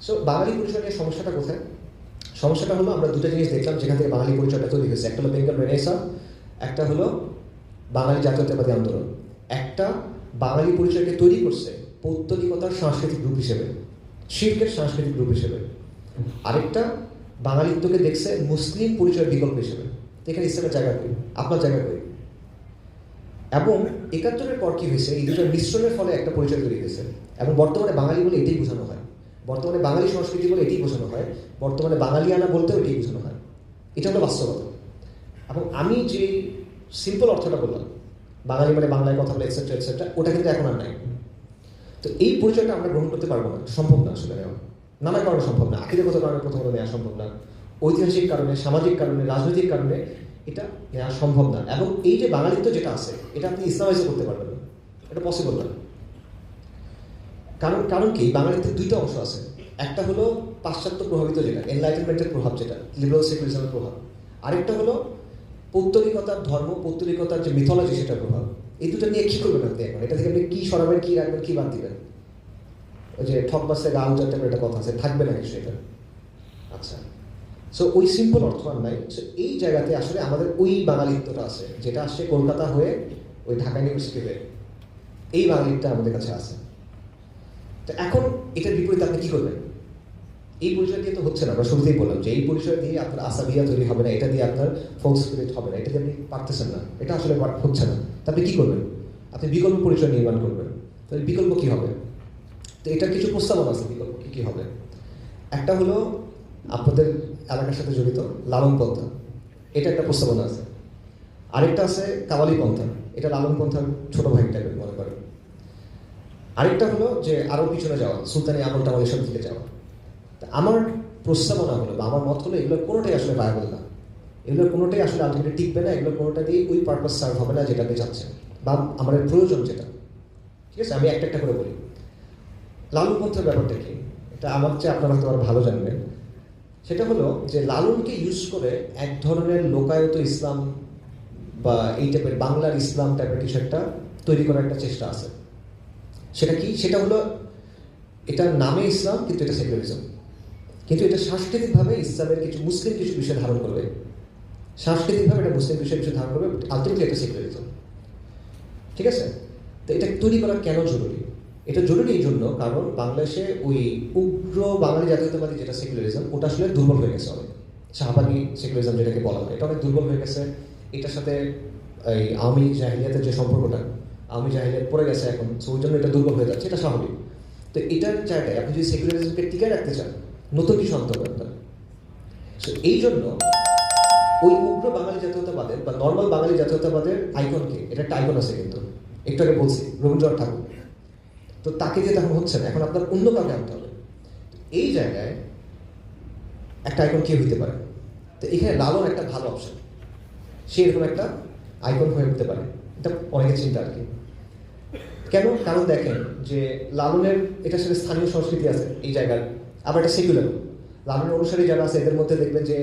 So বাঙালি পরিচয় নিয়ে সমস্যাটা কোথায়? সমস্যাটা হলো, আমরা দুটো জিনিস দেখলাম, যেখান থেকে বাঙালি পরিচয়টা তৈরি হয়েছে। একটা হলো বেঙ্গল রেনেসা, একটা হলো বাঙালি জাতীয়তাবাদী আন্দোলন। একটা বাঙালি পরিচয়কে তৈরি করছে পৌত্তলিকতার সাংস্কৃতিক রূপ হিসেবে, শিল্পের সাংস্কৃতিক রূপ হিসেবে। আরেকটা, বাঙালিত্বকে দেখছে মুসলিম পরিচয়ের বিকল্প হিসেবে। এখানে ইসলামের জায়গা কই? আপনার জায়গা কই? এবং একাত্তরের পর কি হয়েছে? এই দুটোর মিশ্রণের ফলে একটা পরিচয় তৈরি হয়েছে। এবং বর্তমানে বাঙালি বলে এটাই বোঝানো হয়। বর্তমানে বাঙালি সংস্কৃতি বলে এটাই বোঝানো হয়। বর্তমানে বাঙালিয়ানা বলতেও এটাই বোঝানো হয়। এটা হলো বাস্তবতা। এবং আমি যে সিম্পল অর্থটা বললাম, বাঙালি মানে বাংলায় কথা বলে এক্সেট্রা এক্সেট্রা ওটা কিন্তু এখন আর নাই। তো এই পরিচয়টা আমরা গ্রহণ করতে পারব না। সম্ভব না আসলে নেওয়া। নানা কারণে সম্ভব না। আখিরাগত কারণে প্রথমত নেওয়া সম্ভব না। ঐতিহাসিক কারণে, সামাজিক কারণে, রাজনৈতিক কারণে এটা নেওয়া সম্ভব না। এবং এই যে বাঙালিত্ব যেটা আছে, এটা আপনি ইসলামাইজও করতে পারবেন না। এটা পসিবল না। কারণ কারণ কি? বাঙালিতে দুইটা অংশ আছে। একটা হলো পাশ্চাত্য প্রভাবিত যেটা এনলাইটেনমেন্টের প্রভাব যেটা লিবারাল সেকুলারিজমের প্রভাব। আরেকটা হলো পৌত্তলিকতার ধর্ম, পৌত্তলিকতার যে মিথোলজি সেটার প্রভাব। এই দুটো নিয়ে কী করবেন আপনি এখন? এটা থেকে আপনি কি সরাবেন, কি রাখবেন, কি বাদ দিবেন? ওই যে ঠক বাসে গা উজার টাইপের একটা কথা আছে, থাকবে না কিছু এটা। আচ্ছা। সো ওই সিম্পল অর্থ আর নাই। সো এই জায়গাতে আসলে আমাদের ওই বাঙালিত্বটা আছে, যেটা আসছে কলকাতা হয়ে ওই ঢাকা ইউনিভার্সিটি হয়ে। এই বাঙালিত্বটা আমাদের কাছে আছে। তো এখন এটার বিপরীতে আপনি কি করবেন? এই পরিচয় দিয়ে তো হচ্ছে না, আমরা শুরুতেই বললাম যে এই পরিচয় দিয়ে আপনার আসাবিয়া তৈরি হবে না, এটা দিয়ে আপনার ফোক স্পিরিট হবে না, এটা দিয়ে আপনি পারতেছেন না, এটা আসলে হচ্ছে না। তা আপনি কি করবেন? আপনি বিকল্প পরিচয় নির্মাণ করবেন। তাহলে বিকল্প কি হবে? তো এটার কিছু প্রস্তাবনা আছে, বিকল্প কি কি হবে? একটা হলো আপনাদের এলাকার সাথে জড়িত লালন পন্থা, এটা একটা প্রস্তাবনা আছে। আরেকটা আছে কাওয়ালি পন্থা, এটা লালন পন্থার ছোট ভাই টাইপের আরেকটা হলো যে আরও পিছনে যাওয়া, সুলতানি আমল টামল এসব দিকে যাওয়া। তা আমার প্রস্তাবনা হলো বা আমার মত হলো এগুলো কোনোটাই আসলে ভায়াবল না। এগুলো কোনোটাই আসলে আলটিমেটলি টিকবে না, এগুলো কোনোটা দিয়ে ওই পারপাস সার্ভ হবে না যেটা চাচ্ছেন বা আমাদের প্রয়োজন যেটা। ঠিক আছে? আমি একটা একটা করে বলি। লালনপন্থের ব্যাপারটা কি? এটা আমার চেয়ে আপনারা হয়তো আরও ভালো জানবেন। সেটা হলো যে লালনকে ইউজ করে এক ধরনের লোকায়ত ইসলাম বা এই টাইপের বাংলার ইসলাম টাইপের কিছু একটা তৈরি করার একটা চেষ্টা আছে। সেটা কি? সেটা হলো এটা নামে ইসলাম, কিন্তু এটা সেকুলারিজম। কিন্তু এটা সাংস্কৃতিকভাবে ইসলামের কিছু মুসলিম, কিছু বিষয় ধারণ করবে। সাংস্কৃতিকভাবে এটা মুসলিম বিষয় কিছু ধারণ করবে আলটিমেটলি এটা সেকুলারিজম। ঠিক আছে? তো এটা তৈরি করা কেন জরুরি? এটা জরুরি এই জন্য কারণ বাংলাদেশে ওই উগ্র বাঙালি জাতীয়তাবাদী যেটা সেকুলারিজম, ওটা আসলে দুর্বল হয়ে গেছে অনেক। শাহবাগী সেকুলারিজম যেটাকে বলা হয়, এটা অনেক দুর্বল হয়ে গেছে। এটার সাথে এই আওয়ামী জাহিলিয়াতের যে সম্পর্কটা আওয়ামী জাহিলিয়াত পড়ে গেছে এখন তো ওই জন্য এটা দুর্বল হয়ে যাচ্ছে এটা স্বাভাবিক। তো এটার জায়গায় আপনি যদি সেকুলারিজমকে টিকে রাখতে চান নতুন কিছু আনতে হবে আপনার So, এই জন্য ওই উগ্র বাঙালি জাতীয়তাবাদের বা নর্মাল বাঙালি জাতীয়তাবাদের আইকনকে এটা একটা আইকন আছে কিন্তু একটু আগে বলছি রবীন্দ্রনাথ ঠাকুর। তো তাকে দিয়ে তখন হচ্ছে না এখন আপনার অন্য কাউকে আনতে হবে। এই জায়গায় একটা আইকন কে হইতে পারে? তো এখানে লালন একটা ভালো অপশন সে এরকম একটা আইকন হয়ে উঠতে পারে। এটা অনেকের চিন্তা আর কি। কেন? কারণ দেখেন যে লালনের এটার সাথে স্থানীয় সংস্কৃতি আছে এই জায়গার, আবার এটা সেকুলার লালনের অনুসারী যারা আছে, এদের মধ্যে দেখবেন যে,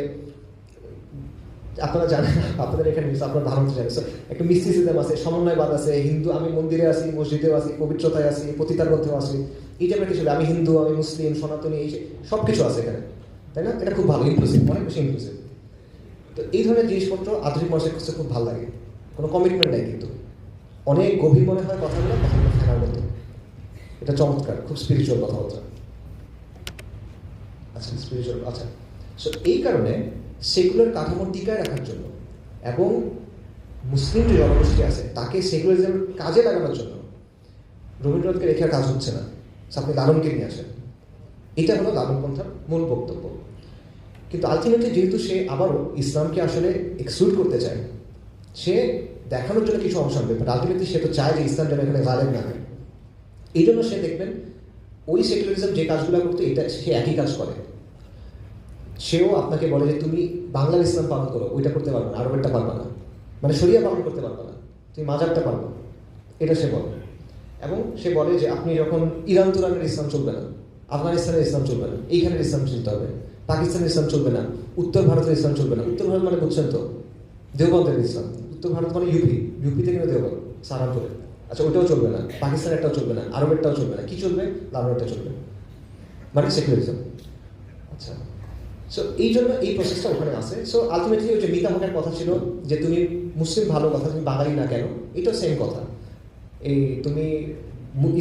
আপনারা জানেন, আপনাদের এখানে আপনার ধারণা জানেন। একটা মিস্টিসিজম আছে, সমন্বয়বাদ আছে, হিন্দু, আমি মন্দিরে আছি, মসজিদেও আছি, পবিত্রতায় আছি, পতিতার মধ্যেও আছি। এই টাইপের কিছু আমি হিন্দু, আমি মুসলিম, সনাতনী, এই সব কিছু আছে এখানে। তাই না? এটা খুব ভালো ইনক্লুসিভ অনেক বেশি ইনক্লুসিভ তো এই ধরনের জিনিসপত্র আধুনিক মানুষের কাছে খুব ভালো লাগে। কোনো কমিটমেন্ট নাই কিন্তু। অনেক গভীর মনে হয় কথাগুলো কথাগুলো ফেরার মতো। এটা চমৎকার, খুব স্পিরিচুয়াল কথাবার্তা। আচ্ছা স্পিরিচুয়াল আচ্ছা। সো এই কারণে সেকুলার কাঠামো টিকায় রাখার জন্য এবং মুসলিম যে জনগোষ্ঠী আছে, তাকে সেকুলারিজমের কাজে লাগানোর জন্য রবীন্দ্রনাথকে রেখে কাজ হচ্ছে না। আপনি লালনকে নিয়ে আসেন। এটা হলো লালনপন্থার মূল বক্তব্য। কিন্তু আলটিমেটলি যেহেতু সে আবারও ইসলামকে আসলে এক্সক্লুড করতে চায় সে দেখানোর জন্য কিছু অংশ আনবে আলটিমেটলি সে তো চায় যে ইসলাম যেন এখানে গালেব না হয়। এই জন্য সে দেখবেন, ওই সেকুলারিজম যে কাজগুলো করতো, এটা সে একই কাজ করে। সেও আপনাকে বলে যে, তুমি বাংলার ইসলাম পালন করো, ওইটা করতে পারবে না, আরবেরটা পারবে না। মানে শরিয়া পালন করতে পারবে না, তুমি মাজারটা পারবে এটা সে বলে। এবং সে বলে যে, আপনি যখন ইরান তুরানের ইসলাম চলবে না, আফগানিস্তানের ইসলাম চলবে না, এইখানের ইসলাম চলতে হবে, পাকিস্তানের ইসলাম চলবে না, উত্তর ভারতের ইসলাম চলবে না। উত্তর ভারত মানে বুঝছেন তো, দেওবন্দের ইসলাম। উত্তর ভারত মানে ইউপি ইউপি ইউপিতে কিন্তু দেওবন্দ সারানপুরে আচ্ছা ওটাও চলবে না পাকিস্তানেরটাও চলবে না, আরবেরটাও চলবে না। কি চলবে? লালনেরটা চলবে। মানে সেকুলারিজম আচ্ছা সো এই জন্য এই প্রসেসটা ওখানে আছে। সো আলটিমেটলি ওই যে মিতা হকের কথা ছিল যে তুমি মুসলিম ভালো কথা, তুমি বাঙালি না কেন? এটাও সেম কথা। এই তুমি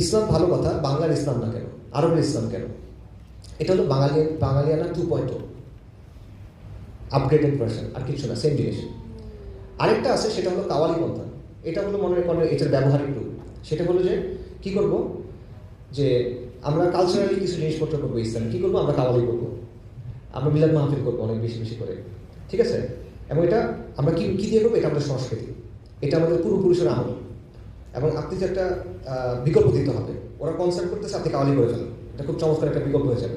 ইসলাম ভালো কথা, বাংলার ইসলাম না কেন? আরবের ইসলাম কেন? এটা হলো বাঙালি বাঙালিয়ানা টু পয়েন্ট আপগ্রেডেড ভার্সন আর কিছু না সেম জিনিস। আরেকটা আছে, সেটা হলো কাওয়ালি পন্থা এটা হলো মনে করেন এটার ব্যবহারিক রূপ সেটা হলো যে, কি করব? যে, আমরা কালচারালি কিছু জিনিসপত্র করব ইসলাম কি করব? আমরা কাওয়ালি করব। আমরা মিলাদ মাহফিল করব অনেক বেশি বেশি করে। ঠিক আছে? এবং এটা আমরা কি, কী দিয়ে করব? এটা আমাদের সংস্কৃতি। এটা আমাদের পূর্বপুরুষের আমল। এবং আপনি যে একটা বিকল্প দিতে হবে, ওরা কনসার্ট করতেছে, আপনি কাওয়ালি করে ফেলেন। এটা খুব চমৎকার একটা বিকল্প হয়ে যাবে।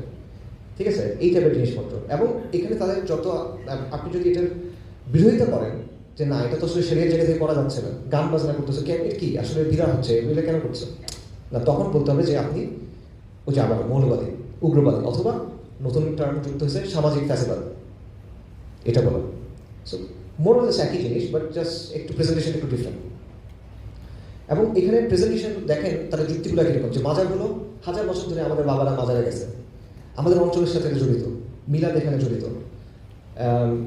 ঠিক আছে? এই টাইপের জিনিসপত্র। এবং এখানে তাদের যত আপনি যদি এটার বিরোধিতা করেন যে না, এটা তো আসলে সেরিয়ার জায়গা থেকে করা যাচ্ছে না। গান বাজনা করতেছে কেন কি? আসলে বিরা হচ্ছে, এগুলো কেন করছে? না, তখন বলতে হবে যে আপনি ওই যে আবার মৌলবাদী, উগ্রবাদী অথবা নতুন টার্ম যুক্ত হয়েছে, সামাজিক ফ্যাসিবাদ। এটা বলো। সো মোর একই জিনিস বাট জাস্ট একটু প্রেজেন্টেশন একটু ডিফারেন্ট এবং এখানে প্রেজেন্টেশন দেখেন, তাদের যুক্তিগুলো কীরকম? যে মাজারগুলো হাজার বছর ধরে আমাদের বাবারা মাজারে গেছে। আমাদের অঞ্চলের সাথে জড়িত, মিলাদ এখানে জড়িত।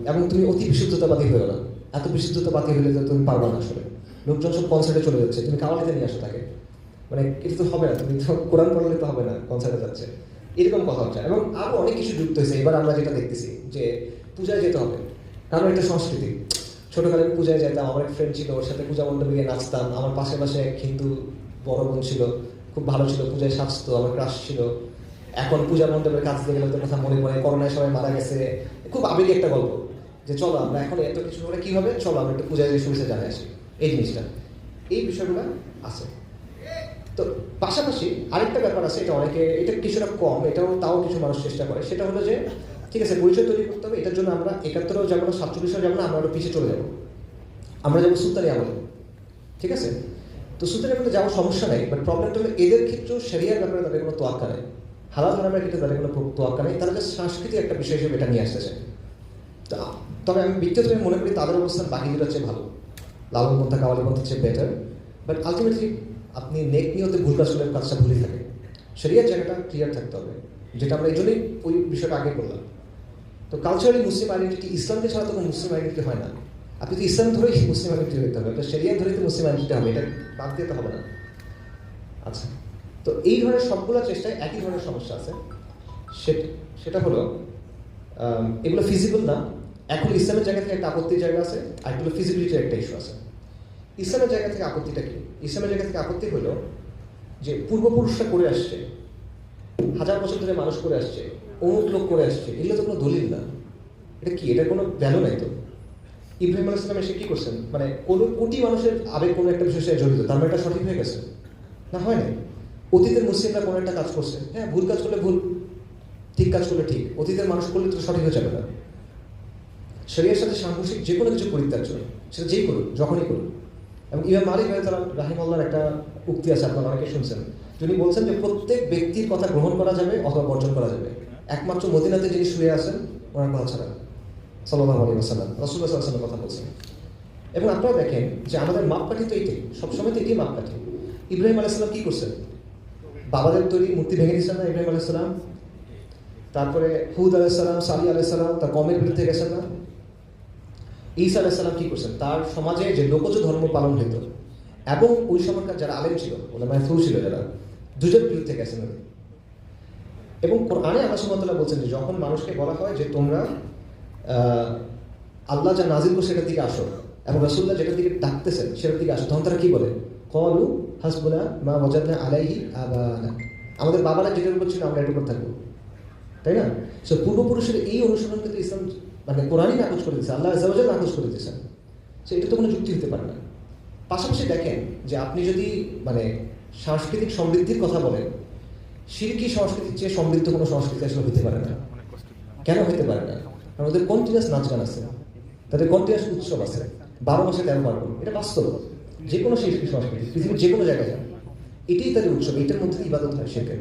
এবং তুমি অতি বিশুদ্ধতাবাদী হয়ে না। এত বিশুদ্ধতাবাদী হলে তো তুমি পারবা না আসলে। লোকজন সব কনসার্টে চলে যাচ্ছে, তুমি কাওয়ালিতে নিয়ে আসো তাকে। মানে কিছু তো হবে না, তুমি তো কোরআন পড়লে তো হবে না কনসার্টে যাচ্ছে। এরকম কথা হচ্ছে। এবং আরও অনেক কিছু যুক্ত হয়েছে, এবার আমরা যেটা দেখতেছি যে পূজায় যেতে হবে। কারণ এটা সংস্কৃতি। ছোটকালে পূজায় যেতাম, আমার এক ফ্রেন্ড ছিল, ওর সাথে পূজা মণ্ডপে গিয়ে নাচতাম। আমার পাশে পাশে এক হিন্দু বড় বোন ছিল, খুব ভালো ছিল, পূজায় সাজতো, আমার ক্রাশ ছিল। এখন পূজা মণ্ডপের কাজ দিয়ে গেলে কথা মনে পড়ে, করোনায় সবাই মারা গেছে। খুব আবেগী একটা গল্প। যে চলো আমরা এখন এত কিছু করে কি হবে? চলো আমরা একটু পূজায় যে শুরুতে জানাই আসি। এই জিনিসটা। এই বিষয়গুলো আছে। তো পাশাপাশি আরেকটা ব্যাপার আছে, এটা অনেকে, এটা কিছুটা কম, এটাও তাও কিছু মানুষ চেষ্টা করে। সেটা হলো যে, ঠিক আছে, পরিচয় তৈরি করতে হবে, এটার জন্য আমরা একাত্তরেও যাব না, সাতচল্লিশেও যাব না, আমরা পিছিয়ে চলে যাব। আমরা যাব সুলতানি আমলে ঠিক আছে? তো সুলতানি আমলে যাওয়ার সমস্যা নেই বাট প্রবলেমটা হলো এদের ক্ষেত্রেও সেরিয়ার ব্যাপারে তাদের কোনো তোয়াক্কা নেই। হালাল হারামের ক্ষেত্রে তাদের কোনো তোয়াক্কা নেই। তারা জাস্ট সাংস্কৃতিক একটা বিষয় হিসেবে এটা নিয়ে আসতেছে। তো তবে আমি ব্যক্তিগতভাবে মনে করি তাদের অবস্থান দুটার চেয়ে ভালো। লালন পন্থা, কাওয়ালি পন্থার চেয়ে বেটার বাট আলটিমেটলি আপনি নেক নিয়তে ভুল কাজ করলে কাজটা ভুলই থাকে। সেরিয়ার জায়গাটা ক্লিয়ার থাকতে হবে। যেটা আমরা এই ওই বিষয়টা আগে বললাম। তো কালচারালি মুসলিম আইডেন্টিটি ইসলামকে ছাড়া তো মুসলিম আইডেন্টিটি হয় না। আপনি তো ইসলাম ধরেই মুসলিম আইডেন্টিটি হতে হবে। তো সেরিয়া ধরেই তো মুসলিম আইডেন্টিটি হবে। এটা বাদ দিতে হবে না। আচ্ছা তো এই ধরনের সবগুলো চেষ্টায় একই ধরনের সমস্যা আছে। সেটা সেটা হলো এগুলো ফিজিবল না। এখন ইসলামের জায়গা থেকে একটা আপত্তির জায়গা আছে, আর এগুলো ফিজিবিলিটির একটা ইস্যু আছে। ইসলামের জায়গা থেকে আপত্তিটা কি? ইসলামের জায়গা থেকে আপত্তি হলো যে পূর্বপুরুষরা করে আসছে, হাজার বছর ধরে মানুষ করে আসছে, অমুক লোক করে আসছে, এগুলো তো কোনো দলিল না। এটা কি? এটা কোনো ভ্যালু নাই তো? ইব্রাহিম আলাইসালাম এসে কি করছেন? মানে কোনো কোটি মানুষের আবেগ কোনো একটা বিষয়ের সাথে জড়িত, তার মানে এটা সঠিক হয়ে গেছে। না, হয় নাই? অতীতের মুসলিমরা কোনো একটা কাজ করছে। হ্যাঁ ভুল কাজ করলে ভুল, ঠিক কাজ করলে ঠিক। অতীতের মানুষ করলে তো সঠিক হয়ে যাবে না। শরীরের সাথে সাংঘর্ষিক যে কোনো কিছু পরিত্যাজ্য সেটা যেই করুন যখনই করুন এবং ইমাম মালিক তারা রাহিমাল্লার একটা উক্তি আছে, আপনারা অনেকে শুনছেন। যিনি বলছেন যে প্রত্যেক ব্যক্তির কথা গ্রহণ করা যাবে অথবা বর্জন করা যাবে। একমাত্র মদিনাতে যিনি শুয়ে আছেন, ওনার কথা ছাড়া। সাল্লাহ আলী আসাল্লাম রসুল্লাহ সাল্লামের কথা বলছেন। এবং আপনারা দেখেন যে আমাদের মাপকাঠি তো এইটাই সবসময় তো এটাই মাপকাঠি। ইব্রাহিম আলাইসাল্লাম কী করছেন? বাবাদের তৈরি মূর্তি ভেঙে দিয়েছেন না ইব্রাহিম আলাইসাল্লাম তারপরে হুদ আলাইসাল্লাম সালি আলাইসাল্লাম তার কমের বিরুদ্ধে গেছেন না? ঈসা আলাইসাল্লাম কি করছেন? তার সমাজে যে লোকজ ধর্ম পালন হইত, এবং ওই সময়কার যারা আলেম ছিল, ওলামায় ফু ছিল যারা দুজন বিরুদ্ধে গেছেন। এবং কোরআনে আল্লাহ সুমতলা বলছেন যে যখন মানুষকে বলা হয় যে তোমরা আল্লাহ যা নাজির করছে সেটার দিকে আসো, এবং রাসুল্লাহ যেটার দিকে ডাকতেছেন সেটার দিকে আসো, তখন তারা কি বলে? কলু হাসবুনা মা ওয়াজাদনা আলাইহি আবানা আমাদের বাবারা যেটার উপর ছিল, আমরা এটার উপর থাকব। তাই না? সো পূর্বপুরুষের এই অনুসরণ কিন্তু ইসলাম মানে কোরআনই নাকচ করে দিয়েছে, আল্লাহ আজাল নাকচ করে দিয়েছেন সো এটা তো কোনো যুক্তি হতে পারে না। পাশাপাশি দেখেন যে আপনি যদি মানে সাংস্কৃতিক সমৃদ্ধির কথা বলেন শিল্পী সংস্কৃতির চেয়ে সমৃদ্ধ কোনো সংস্কৃতি আসলে হতে পারে না। কেন হতে পারে না? কারণ ওদের কন্টিনিউস নাচ গান আছে, তাদের কন্টিনিউস উৎসব আছে, বারো মাসে তেরো পার্বণ, এটা বাস্তব। যে কোনো শিল্পী সংস্কৃতি, পৃথিবীর যে কোনো জায়গায় যান এটাই তাদের উৎসব, এটার মধ্যে ইবাদত হয় শিল্পের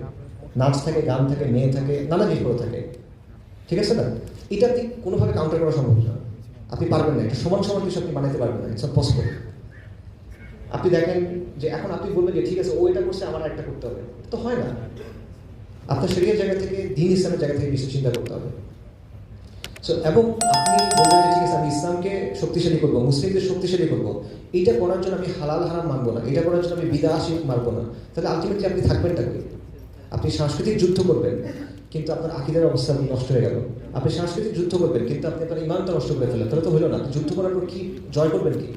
নাচ থাকে, গান থাকে, মেয়ে থাকে, নানা জিনিসগুলো থাকে। ঠিক আছে না? এটা আপনি কোনোভাবে কাউন্টার করা সম্ভব না। আপনি পারবেন না, এটা সমান সমান কিছু আপনি বানাতে পারবেন না ইটস পসিবল আপনি দেখেন যে এখন আপনি বলবেন যে ঠিক আছে, ও এটা করছে, আমার একটা করতে হবে। তো হয় না। আপনার শরীরের জায়গা থেকে, দিন ইসলামের জায়গা থেকে বেশি চিন্তা করতে হবে। সো এবং আপনি বলবেন যে ঠিক আছে, আমি ইসলামকে শক্তিশালী করব, মুসলিমদের শক্তিশালী করব। এইটা করার জন্য আমি হালাল হারাম মানবো না, এটা করার জন্য আমি বিদা আশিক মারবো না। তাহলে আলটিমেটলি আপনি থাকবেনটা কি আপনি সাংস্কৃতিক যুদ্ধ করবেন। কিন্তু আপনার আকিদের অবস্থা নষ্ট হয়ে গেল। আপনি সাংস্কৃতিক যুদ্ধ করবেন, কিন্তু আপনি আপনার ইমানটা নষ্ট করে ফেলেন তাহলে তো হলো না। যুদ্ধ করার পর কি জয় করবেন কি?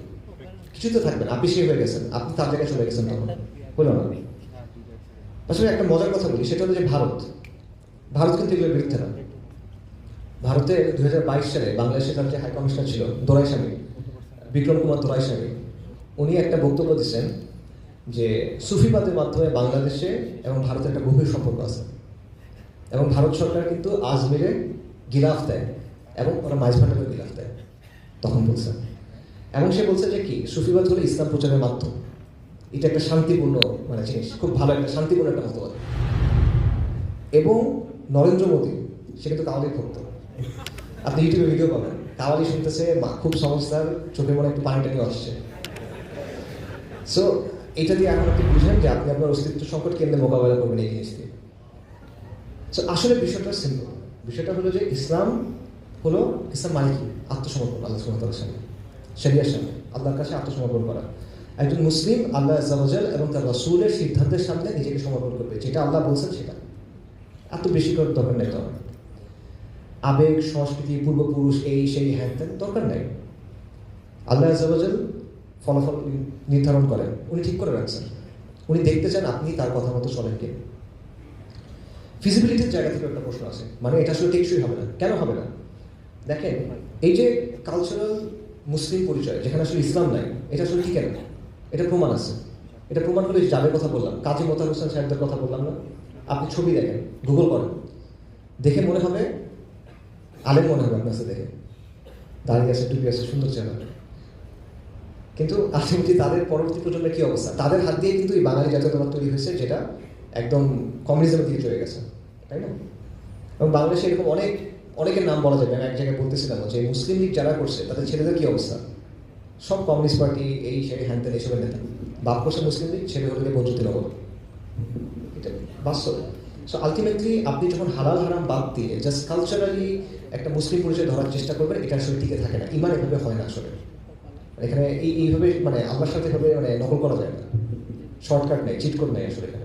কিছুই তো থাকবেন আপনি সেই হয়ে গেছেন। আপনি তার জায়গায় চলে গেছেন তখন। হলো না। আসলে একটা মজার কথা বলি, সেটা হলো যে ভারত ভারত কিন্তু এগুলোর বিরুদ্ধে না। ভারতে দু হাজার বাইশ সালে বাংলাদেশের যে হাই কমিশনার ছিল দোরাই স্বামী, বিক্রম কুমার দোরাই স্বামী। উনি একটা বক্তব্য দিচ্ছেন যে সুফিবাদের মাধ্যমে বাংলাদেশে এবং ভারতের একটা গভীর সম্পর্ক আছে। এবং ভারত সরকার কিন্তু আজমিরে গিলাফ দেয় এবং ওরা মাইজভান্ডারের গিলাফ দেয়, তখন বলছেন এবং সে বলছে যে কি, সুফিবাদ হলো ইসলাম প্রচারের মাধ্যম। এটা একটা শান্তিপূর্ণ মানে জিনিস, খুব ভালো একটা শান্তিপূর্ণ একটা মতবাদ। এবং নরেন্দ্র মোদী, সে কিন্তু কাওয়ালি ভক্ত। আপনি ইউটিউবে ভিডিও পাবেন। কাওয়ালি শুনতেছে, মা, খুব সমস্যার চোখে মনে একটু পানি টানি আসছে। সো এটা দিয়ে এখন আপনি বুঝলেন যে আপনি আপনার অস্তিত্ব সংকট কেন্দ্রে মোকাবেলা করবেন এই জিনিস দিয়ে। আসলে বিষয়টা সিম্পল বিষয়টা হলো যে ইসলাম হলো ইসলাম মানে কি আত্মসমর্পণ, আল্লাহ সুমতার সামনে। শরিয়ার সামনে, আল্লাহর কাছে আত্মসমর্পণ করা। একজন মুসলিম আল্লাহ আজাল এবং তার রসুলের সিদ্ধান্তের সামনে নিজেকে সমর্পণ করবে। যেটা আল্লাহ বলছেন সেটা। এত বেশি করে দরকার নেই তখন আবেগ, সংস্কৃতি, পূর্বপুরুষ, এই, সেই, হ্যান ত্যান দরকার নেই। আল্লাহ আজাল ফলাফল নির্ধারণ করেন। উনি ঠিক করে রাখছেন। উনি দেখতে চান আপনি তার কথা মতো চলেন কে। ফিজিবিলিটির জায়গা থেকে একটা প্রশ্ন আছে। মানে এটা আসলে টেকসই হবে না। কেন হবে না? দেখেন, এই যে কালচারাল মুসলিম পরিচয়, যেখানে আসলে ইসলাম নাই, এটা আসলে ঠিক না এটা প্রমাণ আছে। এটা প্রমাণ করে যাদের কথা বললাম। কাজী মোতার হোসেন সাহেবদের কথা বললাম না? আপনি ছবি দেখেন গুগল করেন। দেখে মনে হবে, আলেম মনে হবে আপনার দেখে। দাঁড়িয়ে আছে, টুপি আছে, সুন্দর চেহারা। কিন্তু আলটিমেটলি তাদের পরবর্তী প্রজন্মের কি অবস্থা? তাদের হাত দিয়ে কিন্তু এই বাঙালি জাতীয়তাবাদ তৈরি হয়েছে, যেটা একদম কমিউনিজমের দিকে চলে গেছে, তাই না? এবং বাংলাদেশে এরকম অনেক, অনেকের নাম বলা যাবে, আমি এক জায়গায় বলতেছিলাম যে মুসলিম লীগ যারা করছে, তাদের ছেলেদের কী অবস্থা? সব কমিউনিস্ট পার্টি এই সেই হ্যান ত্যান এইসবের নেতা। বাপ করছে মুসলিম লীগ, ছেলে হলে বঞ্চিত নগর। এটা বাস্তব। সো আলটিমেটলি আপনি যখন হালাল হারাম বাদ দিয়ে জাস্ট কালচারালি একটা মুসলিম পরিচয় ধরার চেষ্টা করবেন, এটা আসলে টিকে থাকে না। ইমান এভাবে হয় না আসলে। এখানে এই, এইভাবে মানে আমার সাথে এভাবে মানে নকল করা যায় না। শর্টকাট নেই চিট নেই আসলে